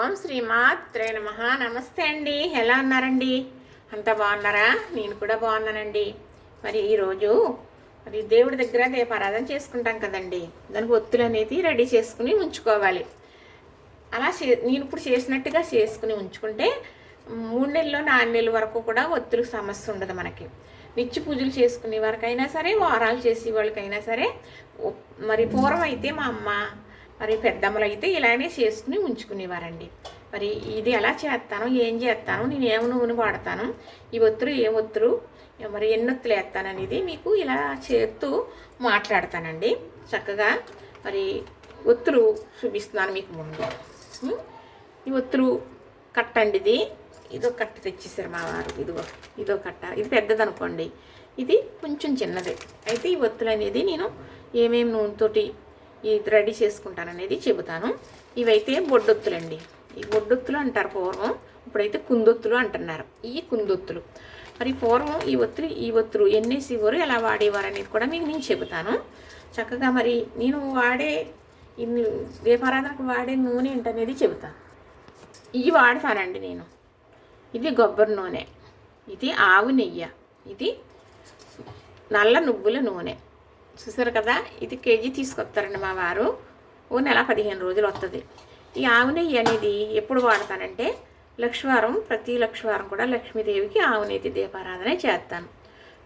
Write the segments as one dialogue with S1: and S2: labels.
S1: ఓం శ్రీ మాత్రే నమ. నమస్తే అండి. ఎలా ఉన్నారండి? అంత బాగున్నారా? నేను కూడా బాగున్నానండి. మరి ఈరోజు మరి దేవుడి దగ్గర దీపారాధన చేసుకుంటాం కదండి. దానికి ఒత్తులు అనేది రెడీ చేసుకుని ఉంచుకోవాలి. అలా చే నేను ఇప్పుడు చేసినట్టుగా చేసుకుని ఉంచుకుంటే మూడు నెలల్లో నాలుగు నెలల వరకు కూడా ఒత్తులకు సమస్య ఉండదు మనకి. నిత్య పూజలు చేసుకునే వారికైనా సరే వారాలు చేసే వాళ్ళకైనా సరే మరి పూర్వం అయితే మా అమ్మ మరి పెద్దమ్మలు అయితే ఇలానే చేసుకుని ఉంచుకునేవారండి. మరి ఇది ఎలా చేస్తాను ఏం చేస్తాను నేను ఏమి నూనె వాడతాను ఈ ఒత్తులు ఏ ఒత్తులు మరి ఎన్ని ఒత్తులు వేస్తాను అనేది మీకు ఇలా చేస్తూ మాట్లాడతానండి. చక్కగా మరి ఒత్తులు చూపిస్తున్నాను మీకు ముందు. ఈ ఒత్తులు కట్టండి ఇది. ఇదో కట్ట తెచ్చేసారు మా వారు. ఇదిగో ఇదో కట్ట. ఇది పెద్దది అనుకోండి ఇది కొంచెం చిన్నది. అయితే ఈ ఒత్తులు అనేది నేను ఏమేమి నూనెతోటి ఇది రెడీ చేసుకుంటాను అనేది చెబుతాను. ఇవైతే బొడ్డొత్తులండి. ఈ బొడ్డొత్తులు అంటారు పూర్వం ఇప్పుడైతే కుందొత్తులు అంటున్నారు. ఈ కుందొత్తులు. మరి పూర్వం ఈ ఒత్తులు ఈ ఒత్తులు ఎన్నేసేవారు ఎలా వాడేవారు అనేది కూడా మీకు నేను చెబుతాను. చక్కగా మరి నేను వాడే దీపారాధనకు వాడే నూనె ఏంటనేది చెబుతాను. ఇవి వాడతానండి నేను. ఇది కొబ్బరి నూనె. ఇది ఆవు నెయ్యి. ఇది నల్ల నువ్వుల నూనె. చూసారు కదా? ఇది కేజీ తీసుకొస్తారండి మా వారు. ఓ నెల పదిహేను రోజులు వస్తుంది ఈ ఆవు నెయ్యి అనేది ఎప్పుడు వాడతానంటే లక్ష్మీవారం ప్రతి లక్ష్మీవారం కూడా లక్ష్మీదేవికి ఆవు నెయ్యి దీపారాధన చేస్తాను.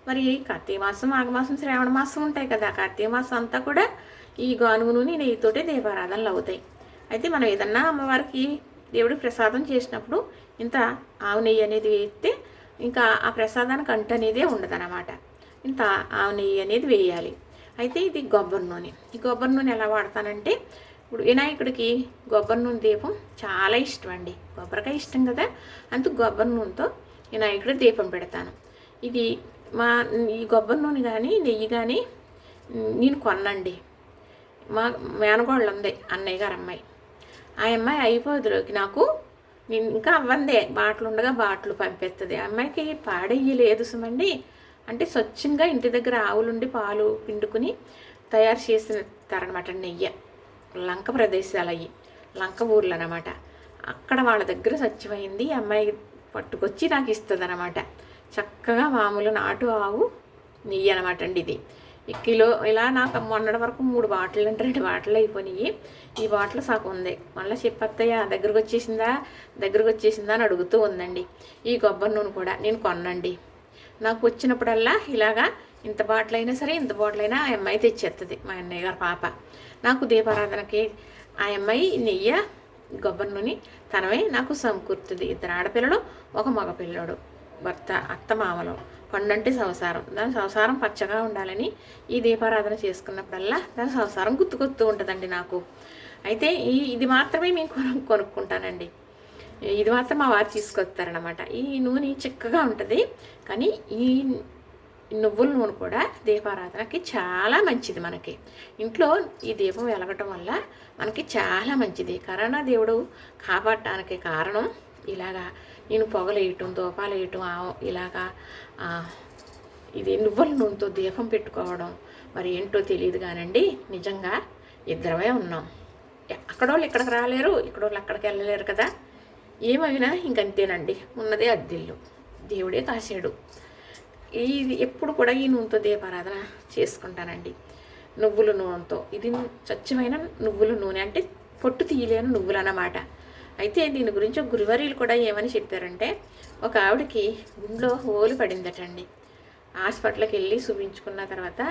S1: మరి కార్తీక మాసం మాఘమాసం శ్రావణ మాసం ఉంటాయి కదా? కార్తీక మాసం అంతా కూడా ఈ గానుగు నూనె నెయ్యితోటే దీపారాధనలు అవుతాయి. అయితే మనం ఏదన్నా అమ్మవారికి దేవుడికి ప్రసాదం చేసినప్పుడు ఇంత ఆవు నెయ్యి అనేది వేస్తే ఇంకా ఆ ప్రసాదానికి అంటు అనేదే ఉండదన్నమాట. ఇంత ఆవు నెయ్యి అనేది వేయాలి. అయితే ఇది కొబ్బరి నూనె. ఈ కొబ్బరి నూనె ఎలా వాడతానంటే ఇప్పుడు వినాయకుడికి కొబ్బరి నూనె దీపం చాలా ఇష్టం అండి. కొబ్బరికాయ ఇష్టం కదా. అందుకు కొబ్బరి నూనెతో వినాయకుడి దీపం పెడతాను. ఇది మా ఈ కొబ్బరి నూనె కానీ నెయ్యి కానీ నేను కొన్నండి. మా మేనగోళ్ళు ఉంది అన్నయ్య గారు అమ్మాయి. ఆ అమ్మాయి అయిపోదులోకి నాకు నేను ఇంకా అవ్వందే బాటలు ఉండగా బాటలు పంపిస్తుంది. ఆ అమ్మాయికి పాడెయ్యలేదు సుమండి. అంటే స్వచ్ఛంగా ఇంటి దగ్గర ఆవులుండి పాలు పిండుకుని తయారు చేసినారనమాట నెయ్యి. లంక ప్రదేశాలు అయ్యి లంక ఊర్లు అనమాట అక్కడ వాళ్ళ దగ్గర స్వచ్ఛమైంది అమ్మాయి పట్టుకొచ్చి నాకు ఇస్తుంది అనమాట చక్కగా మామూలు నాటు ఆవు నెయ్యి అనమాట అండి ఇది. ఈ కిలో ఇలా నాకు మొన్నటి వరకు మూడు బాటిల్ అంటే రెండు బాటిల్ అయిపోయినాయి. ఈ బాటిల్ సగం ఉంది. మళ్ళీ చెప్పత్తయ్య దగ్గరకు వచ్చేసిందా దగ్గరకు వచ్చేసిందా అని అడుగుతూ ఉందండి. ఈ కొబ్బరి నూనె కూడా నేను కొనండి నాకు వచ్చినప్పుడల్లా ఇలాగా ఇంత బాటిల్ అయినా సరే ఇంత బాటిల్ అయినా ఆ అమ్మాయి తెచ్చేస్తుంది మా అన్నయ్య గారు పాప. నాకు దీపారాధనకి ఆ అమ్మాయి నెయ్య కొబ్బరి నూనె తనమే నాకు సమకూరుతుంది. ఇద్దరు ఆడపిల్లలు ఒక మగపిల్లడు భర్త అత్త మామలు. పండంటే సంసారం. దాని సంసారం పచ్చగా ఉండాలని ఈ దీపారాధన చేసుకున్నప్పుడల్లా దాని సంసారం గుర్తుకొస్తూ ఉంటుందండి నాకు. అయితే ఈ ఇది మాత్రమే మేము కొను కొనుక్కుంటానండి. ఇది మాత్రం మా వారు తీసుకొస్తారనమాట ఈ నూనె చిక్కగా ఉంటుంది కానీ ఈ నువ్వుల నూనె కూడా దీపారాధనకి చాలా మంచిది మనకి. ఇంట్లో ఈ దీపం వెలగటం వల్ల మనకి చాలా మంచిది. కరోనా దేవుడు కాపాడటానికి కారణం ఇలాగా నేను పొగలేయటం దూపాలేయటం దూపాలు వేయటం ఆ- ఇలాగా ఇది నువ్వుల నూనెతో దీపం పెట్టుకోవడం మరి ఏంటో తెలియదు కానండి. నిజంగా ఇద్దరమే ఉన్నాం. ఎక్కడోళ్ళు ఇక్కడికి రాలేరు ఇక్కడోళ్ళు అక్కడికి వెళ్ళలేరు కదా. ఏమైనా ఇంకంతేనండి. ఉన్నదే అద్దిల్లు. దేవుడే కాశాడు. ఇది ఎప్పుడు కూడా ఈ నూనెతో దీపారాధన చేసుకుంటానండి. నువ్వుల నూనెతో. ఇది స్వచ్ఛమైన నువ్వుల నూనె అంటే పొట్టు తీయలేని నువ్వులు అన్నమాట అయితే దీని గురించి గురువర్యులు కూడా ఏమని చెప్పారంటే ఒక ఆవిడకి గుండెలో హోలు పడిందటండి. హాస్పిటల్కి వెళ్ళి చూపించుకున్న తర్వాత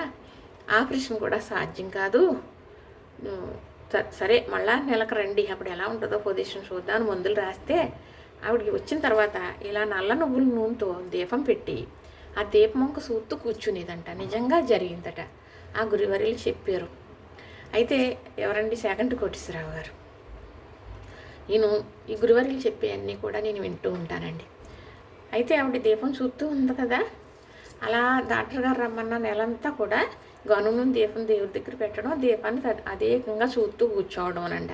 S1: ఆపరేషన్ కూడా సాధ్యం కాదు. సరే మళ్ళా నెలకు రండి. అప్పుడు ఎలా ఉంటుందో పొజిషన్ చూద్దాం అని మందులు రాస్తే ఆవిడకి వచ్చిన తర్వాత ఇలా నల్ల నువ్వుల నూనెతో దీపం పెట్టి ఆ దీపం ఒక సూత్తు కూర్చునేదంట. నిజంగా జరిగిందట. ఆ గురువరిలు చెప్పారు. అయితే ఎవరండి సెకండ్ కోటేశ్వరరావు గారు? నేను ఈ గురువారీలు చెప్పే అన్నీ కూడా నేను వింటూ ఉంటానండి. అయితే ఆవిడ దీపం చూస్తూ ఉంది కదా? అలా డాక్టర్ గారు రమ్మన్న నెలంతా కూడా గనులను దీపం దేవుడి దగ్గర పెట్టడం దీపాన్ని అదేకంగా చూస్తూ కూర్చోవడం అనంట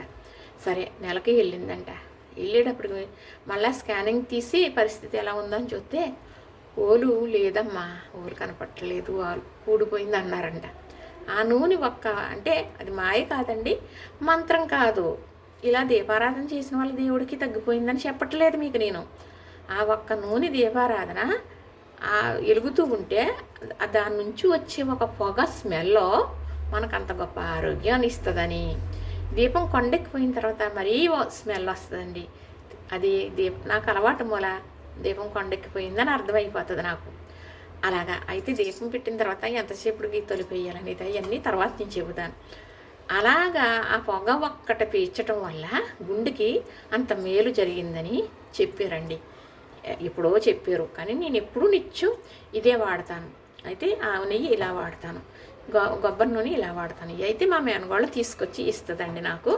S1: సరే నెలకి వెళ్ళిందంట. వెళ్ళేటప్పుడు మళ్ళీ స్కానింగ్ తీసి పరిస్థితి ఎలా ఉందని చూస్తే ఓలు లేదమ్మా ఓలు కనపట్టలేదు వాళ్ళు కూడిపోయింది అన్నారంట. ఆ నూనె ఒక్క అంటే అది మాయ కాదండి మంత్రం కాదు. ఇలా దీపారాధన చేసిన వాళ్ళ దేవుడికి తగ్గిపోయిందని చెప్పట్లేదు మీకు నేను. ఆ ఒక్క నూనె దీపారాధన వెలుగుతూ ఉంటే దాని నుంచి వచ్చే ఒక పొగ స్మెల్లో మనకు అంత గొప్ప ఆరోగ్యాన్ని ఇస్తుందని. దీపం కొండెక్కిపోయిన తర్వాత మరీ ఓ స్మెల్ వస్తుందండి. అది దీప నాకు అలవాటు మూల దీపం కొండెక్కిపోయిందని అర్థమైపోతుంది నాకు. అలాగా అయితే దీపం పెట్టిన తర్వాత ఎంతసేపుడికి తొలిపేయాలని అవన్నీ తర్వాత నేను చెబుతాను. అలాగా ఆ పొగ ఒక్కట పీల్చటం వల్ల గుండెకి అంత మేలు జరిగిందని చెప్పారండి. ఎప్పుడో చెప్పారు. కానీ నేను ఎప్పుడూ నిత్యం ఇదే వాడతాను. అయితే ఆవు నెయ్యి ఇలా వాడతాను. గొ కొబ్బరి నూనె ఇలా వాడతాను. ఇవి అయితే మా మేనగోళ్ళ తీసుకొచ్చి ఇస్తుందండి నాకు.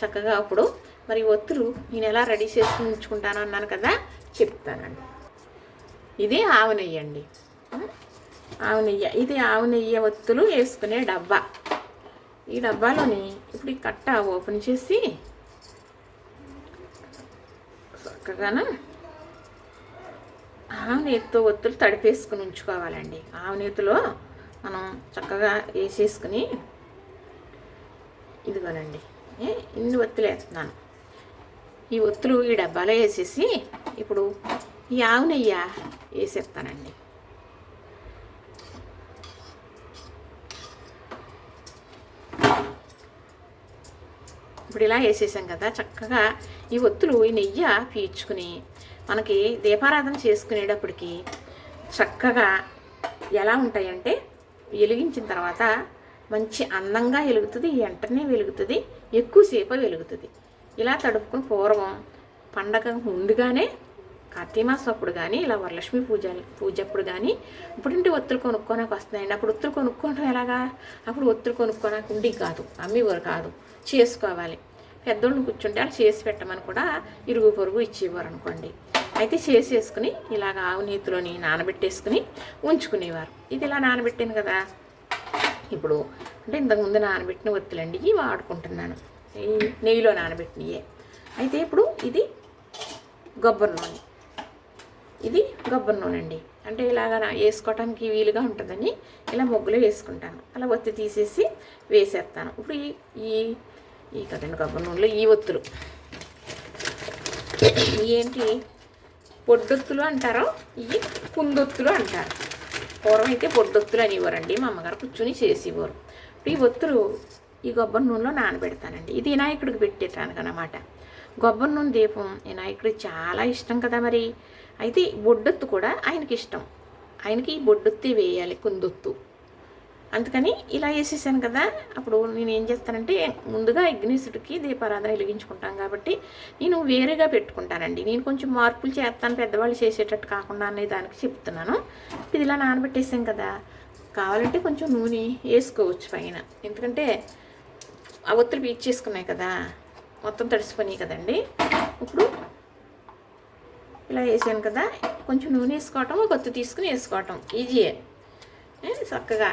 S1: చక్కగా అప్పుడు మరి ఒత్తులు నేను ఎలా రెడీ చేసి ఉంచుకుంటాను అన్నాను కదా చెప్తానండి. ఇది ఆవు నెయ్యి అండి. ఆవు నెయ్యి. ఇది ఆవు నెయ్యి ఒత్తులు వేసుకునే డబ్బా. ఈ డబ్బాలోని ఇప్పుడు ఈ కట్ట ఓపెన్ చేసి చక్కగాన ఆవు ఒత్తులు తడిపేసుకుని ఉంచుకోవాలండి. ఆవనేతిలో మనం చక్కగా వేసేసుకుని ఇదిగోనండి. ఏ, ఇన్ని ఒత్తులు వేస్తున్నాను. ఈ ఒత్తులు ఈ డబ్బాలో వేసేసి ఇప్పుడు ఈ ఆవు నెయ్య వేసేస్తానండి. ఇప్పుడు ఇలా వేసేసాం కదా చక్కగా ఈ ఒత్తులు ఈ నెయ్యి పీల్చుకుని మనకి దీపారాధన చేసుకునేటప్పటికి చక్కగా ఎలా ఉంటాయంటే వెలిగించిన తర్వాత మంచి అందంగా వెలుగుతుంది వెంటనే వెలుగుతుంది ఎక్కువసేపు వెలుగుతుంది. ఇలా తడుపుకుని పూర్వం పండగ ముందుగానే కార్తీక మాసం అప్పుడు కానీ ఇలా వరలక్ష్మి పూజ పూజ అప్పుడు కానీ ఇప్పుడింటి ఒత్తులు కొనుక్కోనాక వస్తున్నాయండి. అప్పుడు ఒత్తులు కొనుక్కోవడం ఎలాగా? అప్పుడు ఒత్తులు కొనుక్కోనాక ఉండి కాదు అమ్మేవారు కాదు చేసుకోవాలి. పెద్దోళ్ళని కూర్చుంటే వాళ్ళు చేసి పెట్టమని కూడా ఇరుగు పొరుగు ఇచ్చేవారు అనుకోండి. అయితే చేసేసుకుని ఇలాగ ఆవు నీతిలోని నానబెట్టేసుకుని ఉంచుకునేవారు. ఇది ఇలా నానబెట్టాను కదా? ఇప్పుడు అంటే ఇంతకుముందు నానబెట్టిన ఒత్తిలండి ఇవి వాడుకుంటున్నాను. ఈ నెయ్యిలో నానబెట్టినయే. అయితే ఇప్పుడు ఇది గొబ్బరి నూనె. ఇది గొబ్బరి నూనె అండి అంటే ఇలాగ వేసుకోవటానికి వీలుగా ఉంటుందని ఇలా ముగ్గులో వేసుకుంటాను. అలా ఒత్తి తీసేసి వేసేస్తాను. ఇప్పుడు ఈ ఈ ఈ కదండి గొబ్బరి నూనెలో ఈ ఒత్తులు. ఏంటి బొడ్డొత్తులు అంటారో. ఇవి కుందొత్తులు అంటారు. పూర్వం అయితే బొడ్డొత్తులు అనేవారండి. మా అమ్మగారు కూర్చుని చేసేవారు. ఇప్పుడు ఈ ఒత్తులు ఈ కొబ్బరి నూనెలో నానబెడతానండి. ఇది వినాయకుడికి పెట్టేటానికి అనమాట కొబ్బరి నూనె దీపం వినాయకుడికి చాలా ఇష్టం కదా మరి. అయితే బొడ్డొత్తు కూడా ఆయనకి ఇష్టం ఆయనకి ఈ బొడ్డొత్తి వేయాలి కుందొత్తు. అందుకని ఇలా వేసేసాను కదా అప్పుడు నేను ఏం చేస్తానంటే ముందుగా అగ్నిసుడికి దీపారాధన వెలిగించుకుంటాం కాబట్టి నేను వేరేగా పెట్టుకుంటానండి. నేను కొంచెం మార్పులు చేస్తాను పెద్దవాళ్ళు చేసేటట్టు కాకుండా అనే దానికి చెప్తున్నాను. ఇది ఇలా నానబెట్టేసాం కదా కావాలంటే కొంచెం నూనె వేసుకోవచ్చు పైన. ఎందుకంటే ఆ ఒత్తులు పీల్చేసుకున్నాయి కదా మొత్తం తడిసిపోయినాయి కదండి. ఇప్పుడు ఇలా వేసాను కదా కొంచెం నూనె వేసుకోవటం ఒక ఒత్తు తీసుకుని వేసుకోవటం ఈజీయే. చక్కగా.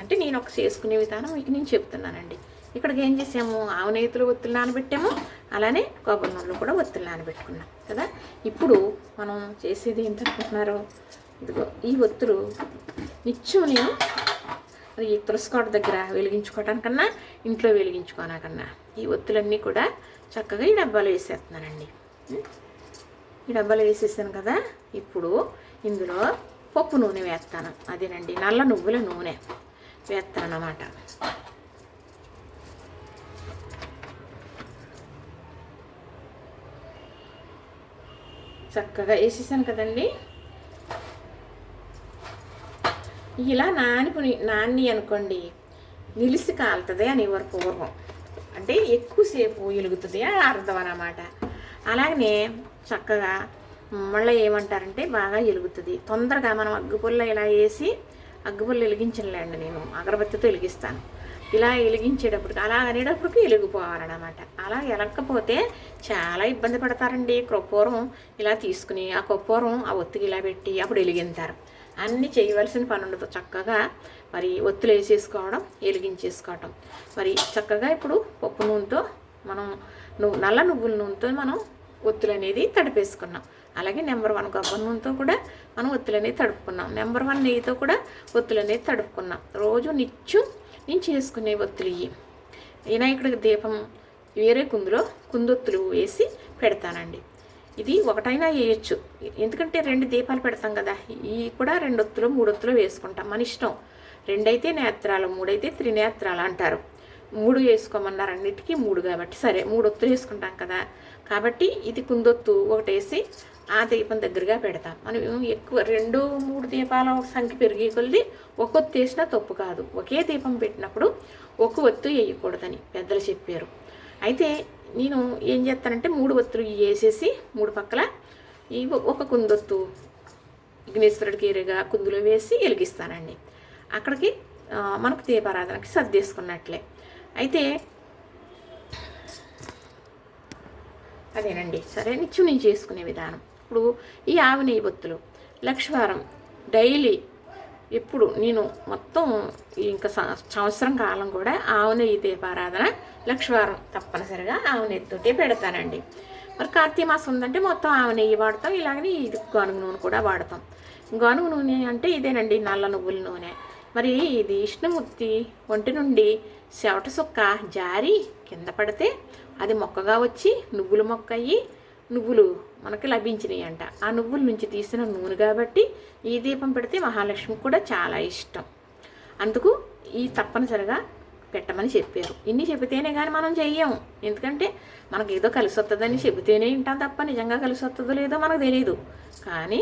S1: అంటే నేను ఒక చేసుకునే విధానం మీకు నేను చెప్తున్నానండి. ఇక్కడికి ఏం చేసాము? ఆవు నేతులు ఒత్తులు నానబెట్టాము. అలానే కొబ్బరి నూనెలు కూడా ఒత్తులు నానబెట్టుకున్నాం కదా? ఇప్పుడు మనం చేసేది ఏంటనుకుంటున్నారు? ఇదిగో ఈ ఒత్తులు నిత్యం నేను ఈ తులసికోట దగ్గర వెలిగించుకోవడానికన్నా ఇంట్లో వెలిగించుకోనాకన్నా ఈ ఒత్తులన్నీ కూడా చక్కగా ఈ డబ్బాలో వేసేస్తున్నానండి. ఈ డబ్బాలో వేసేసాను కదా? ఇప్పుడు ఇందులో పప్పు నూనె వేస్తాను. అదేనండి నల్ల నువ్వుల నూనె వేస్తాను అన్నమాట చక్కగా వేసేసాను కదండి. ఇలా నానిపోయి నాని అనుకోండి నిలిసి కాలుతుంది అని ఎవరు పూర్వం అంటే ఎక్కువసేపు వెలుగుతుంది అర్థం అన్నమాట. అలాగనే చక్కగా మళ్ళీ ఏమంటారంటే బాగా వెలుగుతుంది తొందరగా మనం అగ్గిపుల్ల ఇలా వేసి అగ్గిపుల్ల వెలిగించలేండి నేను అగరబత్తితో వెలిగిస్తాను. ఇలా వెలిగించేటప్పటికి అలా అనేటప్పటికి వెలిగిపోవాలన్నమాట అలా వెలగకపోతే చాలా ఇబ్బంది పడతారండి. కర్పూరం ఇలా తీసుకుని ఆ కర్పూరం ఆ ఒత్తికి ఇలా పెట్టి అప్పుడు వెలిగింతారు. అన్నీ చేయవలసిన పని ఉండదు. చక్కగా మరి ఒత్తులు వేసేసుకోవడం వెలిగించేసుకోవటం. మరి చక్కగా ఇప్పుడు పప్పు నూనెతో మనం నువ్వు నల్ల నువ్వుల నూనెతో మనం ఒత్తులు అనేది తడిపేసుకున్నాం. అలాగే నెంబర్ వన్ కొబ్బరి నూనెతో కూడా మనం ఒత్తులు అనేది తడుపుకున్నాం. నెంబర్ వన్ నెయ్యితో కూడా ఒత్తులు అనేది తడుపుకున్నాం. రోజు నిత్యం నేను చేసుకునే ఒత్తులు ఇవి వినాయకుడికి దీపం వేరే కుందులో కుందొత్తులు వేసి పెడతానండి. ఇది ఒకటైనా వేయచ్చు. ఎందుకంటే రెండు దీపాలు పెడతాం కదా ఈ కూడా రెండు ఒత్తులు మూడు ఒత్తులు వేసుకుంటాం. మన ఇష్టం. రెండైతే నేత్రాలు మూడైతే త్రినేత్రాలు అంటారు. మూడు వేసుకోమన్నారు అన్నిటికీ మూడు కాబట్టి సరే మూడు ఒత్తులు వేసుకుంటాం కదా. కాబట్టి ఇది కుందొత్తు ఒకటేసి ఆ దీపం దగ్గరగా పెడతాం. మనం ఎక్కువ రెండు మూడు దీపాల సంఖ్య పెరిగే కొలిది ఒక వేసినా తప్పు కాదు. ఒకే దీపం పెట్టినప్పుడు ఒక ఒత్తు వేయకూడదని పెద్దలు చెప్పారు. అయితే నేను ఏం చేస్తానంటే మూడు ఒత్తులు వేసేసి మూడు పక్కల ఈ ఒక కుందొత్తు విఘ్నేశ్వరుడికి ఎరుగా కుందులో వేసి వెలిగిస్తానండి. అక్కడికి మనకు దీపారాధనకి సర్దేసుకున్నట్లే. అయితే అదేనండి. సరే నిత్యం నేను చేసుకునే విధానం. ఇప్పుడు ఈ ఆవు నెయ్యి బొత్తులు. లక్షవారం డైలీ ఎప్పుడు నేను మొత్తం ఇంకా సం- సంవత్సరం కాలం కూడా ఆవు నెయ్యి దీపారాధన లక్షవారం తప్పనిసరిగా ఆవు పెడతానండి. మరి కార్తీక మాసం ఉందంటే మొత్తం ఆవునెయ్యి వాడతాం ఇలాగనే ఇది గానుగ నూనె కూడా వాడతాం. గానుగ నూనె అంటే ఇదేనండి నల్ల నువ్వుల నూనె. మరి ఇది విష్ణుమూర్తి ఒంటి నుండి చెవట సుక్క జారి కింద పడితే అది మొక్కగా వచ్చి నువ్వుల మొక్క అయ్యి నువ్వులు మనకి లభించినాయి అంట ఆ నువ్వుల నుంచి తీసిన నూనె కాబట్టి ఈ దీపం పెడితే మహాలక్ష్మికి కూడా చాలా ఇష్టం. అందుకు ఈ తప్పనిసరిగా పెట్టమని చెప్పారు. ఇన్ని చెబితేనే కానీ మనం చెయ్యము ఎందుకంటే మనకి ఏదో కలిసి వస్తుందని చెబితేనే వింటాం తప్ప నిజంగా కలిసి వస్తుందో లేదో మనకు తెలియదు కానీ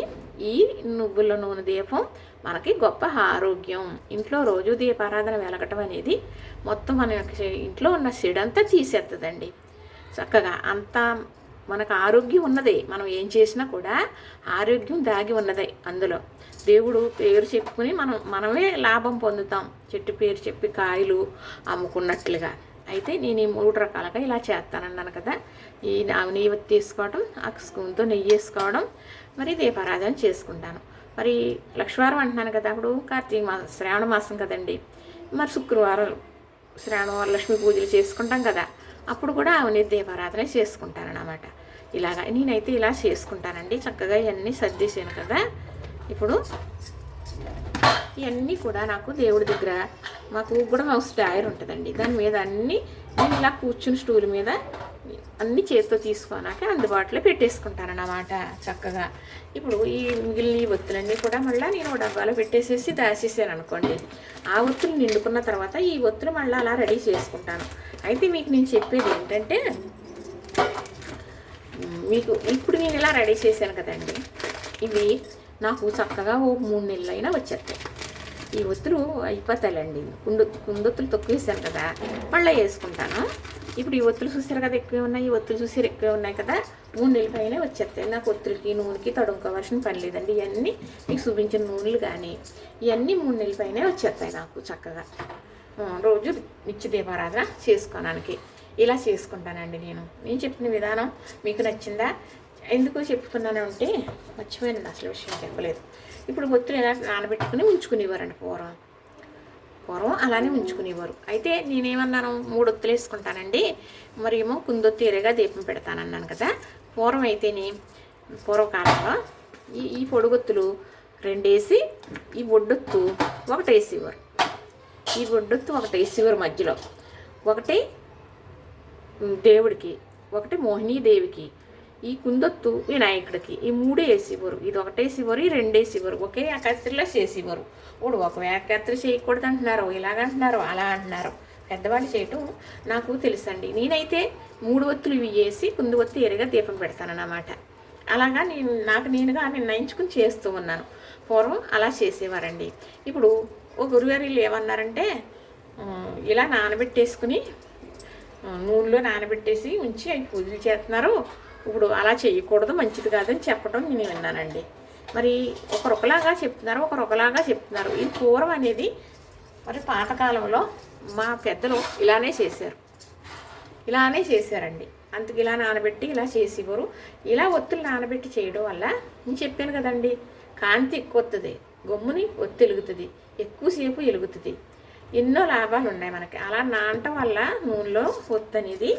S1: ఈ నువ్వుల నూనె దీపం మనకి గొప్ప ఆరోగ్యం. ఇంట్లో రోజు దీపారాధన వెలగటం అనేది మొత్తం మన యొక్క ఇంట్లో ఉన్న సిడంతా తీసేస్తుందండి చక్కగా అంతా మనకు ఆరోగ్యం ఉన్నదే. మనం ఏం చేసినా కూడా ఆరోగ్యం దాగి ఉన్నదే అందులో. దేవుడు పేరు చెప్పుకుని మనం మనమే లాభం పొందుతాం. చెట్టు పేరు చెప్పి కాయలు అమ్ముకున్నట్లుగా. అయితే నేను ఈ మూడు రకాలుగా ఇలా చేస్తానన్నాను కదా. ఈ ఆవు నెయ్యి తీసుకోవడం ఆ స్పూన్తో నెయ్యి వేసుకోవడం మరి దీపారాధన చేసుకుంటాను. మరి లక్షవారం అంటున్నాను కదా అప్పుడు కార్తీక మాసం శ్రావణ మాసం కదండి. మరి శుక్రవారం శ్రావణ లక్ష్మీ పూజలు చేసుకుంటాం కదా. అప్పుడు కూడా ఆవుని దీపారాధన చేసుకుంటాను అన్నమాట ఇలాగా నేనైతే ఇలా చేసుకుంటానండి. చక్కగా ఇవన్నీ సర్దేశాను కదా. ఇప్పుడు ఇవన్నీ కూడా నాకు దేవుడి దగ్గర మాకు కూడా హౌస్ డైర్ ఉంటుందండి. దాని మీద అన్నీ నేను ఇలా కూర్చుని స్టూల్ మీద అన్ని చేతితో తీసుకున్నాక అందుబాటులో పెట్టేసుకుంటానన్నమాట చక్కగా. ఇప్పుడు ఈ మిగిలిన ఈ ఒత్తులన్నీ కూడా మళ్ళీ నేను డబ్బాలో పెట్టేసేసి దాచేసాను అనుకోండి. ఆ ఒత్తులు నిండుకున్న తర్వాత ఈ ఒత్తులు మళ్ళీ అలా రెడీ చేసుకుంటాను. అయితే మీకు నేను చెప్పేది ఏంటంటే మీకు ఇప్పుడు నేను ఇలా రెడీ చేశాను కదండి. ఇవి నాకు చక్కగా ఓ మూడు నెలలు అయినా వచ్చేస్తాయి. ఈ ఒత్తులు అయిపోతాయండి కుండు కుందొత్తులు తక్కువ కదా మళ్ళీ వేసుకుంటాను. ఇప్పుడు ఈ ఒత్తులు చూసారు కదా ఎక్కువ ఉన్నాయి. ఈ ఒత్తులు చూసారు ఎక్కువ ఉన్నాయి కదా. మూడు నెలల పైన వచ్చేస్తాయి. నాకు ఒత్తులకి నూనెకి తడుముకోవాల్సిన పని లేదండి. ఇవన్నీ మీకు చూపించిన నూనెలు కానీ ఇవన్నీ మూడు నెలల పైన వచ్చేస్తాయి నాకు చక్కగా. రోజు నిత్య దీపారాధన చేసుకోవడానికి. ఇలా చేసుకుంటానండి నేను. నేను చెప్పిన విధానం మీకు నచ్చిందా? ఎందుకు చెప్పుకున్నాను అంటే మర్చిపోయాను అసలు విషయం చెప్పలేదు. ఇప్పుడు ఒత్తులు ఎలా నానబెట్టుకుని ఉంచుకునేవారండి పూర్వం పూర్వం అలానే ఉంచుకునేవారు. అయితే నేనేమన్నాను మూడు ఒత్తులు వేసుకుంటానండి. మరి ఏమో కుందొత్తిరగా దీపం పెడతానన్నాను కదా. పూర్వం అయితేనే పూర్వకాలంలో ఈ ఈ పొడుగొత్తులు రెండేసి ఈ ఒడ్డొత్తు ఒకటి వేసేవారు. ఈ ఒడ్డొత్తు ఒకటి వేసేవారు మధ్యలో. ఒకటి దేవుడికి ఒకటి మోహినీదేవికి ఈ కుందొత్తు వినాయకుడికి. ఈ మూడే వేసేవారు ఇది ఒకటేసేవారు ఈ రెండేసేవారు ఒకే ఏకాత్రిలో చేసేవారు ఇప్పుడు ఒక ఏకాత్రి చేయకూడదు అంటున్నారు ఇలాగంటున్నారు అలా అంటున్నారు. పెద్దవాళ్ళు చేయటం నాకు తెలుసండి. నేనైతే మూడు ఒత్తులు ఇవి వేసి కుందు ఒత్తి ఎరగా దీపం పెడతానన్నమాట. అలాగా నేను నాకు నేనుగా నిర్ణయించుకుని చేస్తూ ఉన్నాను. పూర్వం అలా చేసేవారండి. ఇప్పుడు ఓ గురుగారు వీళ్ళు ఏమన్నారంటే ఇలా నానబెట్టేసుకుని నూనెలో నానబెట్టేసి ఉంచి అవి పూజలు చేస్తున్నారు. ఇప్పుడు అలా చేయకూడదు మంచిది కాదని చెప్పడం నేను విన్నానండి. మరి ఒకరు ఒకలాగా చెప్తున్నారు ఒకరొకలాగా చెప్తున్నారు. ఈ పూర్వం అనేది మరి పాతకాలంలో మా పెద్దలు ఇలానే చేశారు. ఇలానే చేశారండి. అందుకు ఇలా నానబెట్టి ఇలా చేసేవారు. ఇలా ఒత్తులు నానబెట్టి చేయడం వల్ల నేను చెప్పాను కదండి కాంతి ఎక్కువ వస్తుంది గమ్ముని ఒత్తి వెలుగుతుంది ఎక్కువసేపు వెలుగుతుంది ఎన్నో లాభాలు ఉన్నాయి మనకి. అలా నానటం వల్ల నూనెలో ఒత్తి అనేది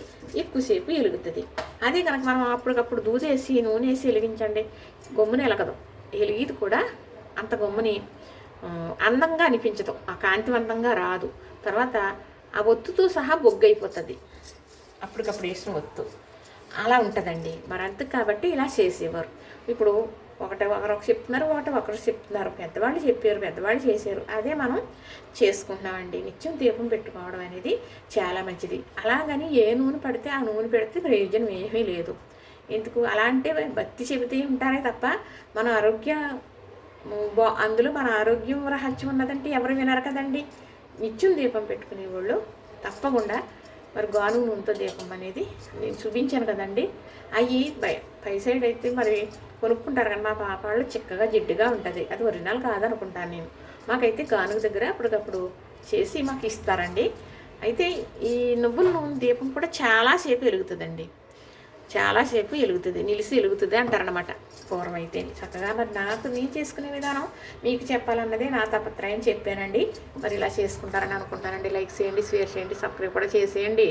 S1: ఎక్కువసేపు వెలుగుతుంది అదే కనుక మనం అప్పటికప్పుడు దూదేసి నూనె వేసి వెలిగించండి. గమ్ముని వెలగదు వెలిగిది కూడా అంత గమ్ముని అందంగా అనిపించదు. ఆ కాంతివంతంగా రాదు. తర్వాత ఆ ఒత్తుతో సహా బొగ్గు అయిపోతుంది అప్పటికప్పుడు వేసిన ఒత్తు. అలా ఉంటుందండి. మరి అంత కాబట్టి ఇలా చేసేవారు. ఇప్పుడు ఒకటి ఒకరు చెప్తున్నారు ఒకటి ఒకరు చెప్తున్నారు. పెద్దవాళ్ళు చెప్పారు పెద్దవాళ్ళు చేశారు. అదే మనం చేసుకుంటున్నామండి. నిత్యం దీపం పెట్టుకోవడం అనేది చాలా మంచిది. అలాగని ఏ నూనె పడితే ఆ నూనె పెడితే ప్రయోజనం ఏమీ లేదు. ఎందుకు? అలాంటి భక్తి చెబితే ఉంటారే తప్ప మన ఆరోగ్య బా అందులో మన ఆరోగ్యం రహస్యం ఉన్నదంటే ఎవరు వినరు కదండి. నిత్యం దీపం పెట్టుకునే వాళ్ళు తప్పకుండా మరి గాను నూనెతో దీపం అనేది నేను చూపించాను కదండి. అవి పై పై సైడ్ అయితే మరి కొనుక్కుంటారు కానీ మా పాప వాళ్ళు చిక్కగా జిడ్డుగా ఉంటుంది. అది ఒరిజినల్ కాదనుకుంటాను నేను. మాకైతే గానుగ దగ్గర అప్పటికప్పుడు చేసి మాకు ఇస్తారండి. అయితే ఈ నువ్వుల నూనె దీపం కూడా చాలాసేపు వెలుగుతుందండి. చాలాసేపు వెలుగుతుంది నిలిసి వెలుగుతుంది అంటారనమాట పూర్వం అయితే చక్కగా మరి నాకు నేను చేసుకునే విధానం మీకు చెప్పాలన్నదే నా తపత్రయం చెప్పానండి. మరి ఇలా చేసుకుంటారని అనుకుంటానండి. లైక్ చేయండి షేర్ చేయండి సబ్స్క్రైబ్ కూడా చేసేయండి.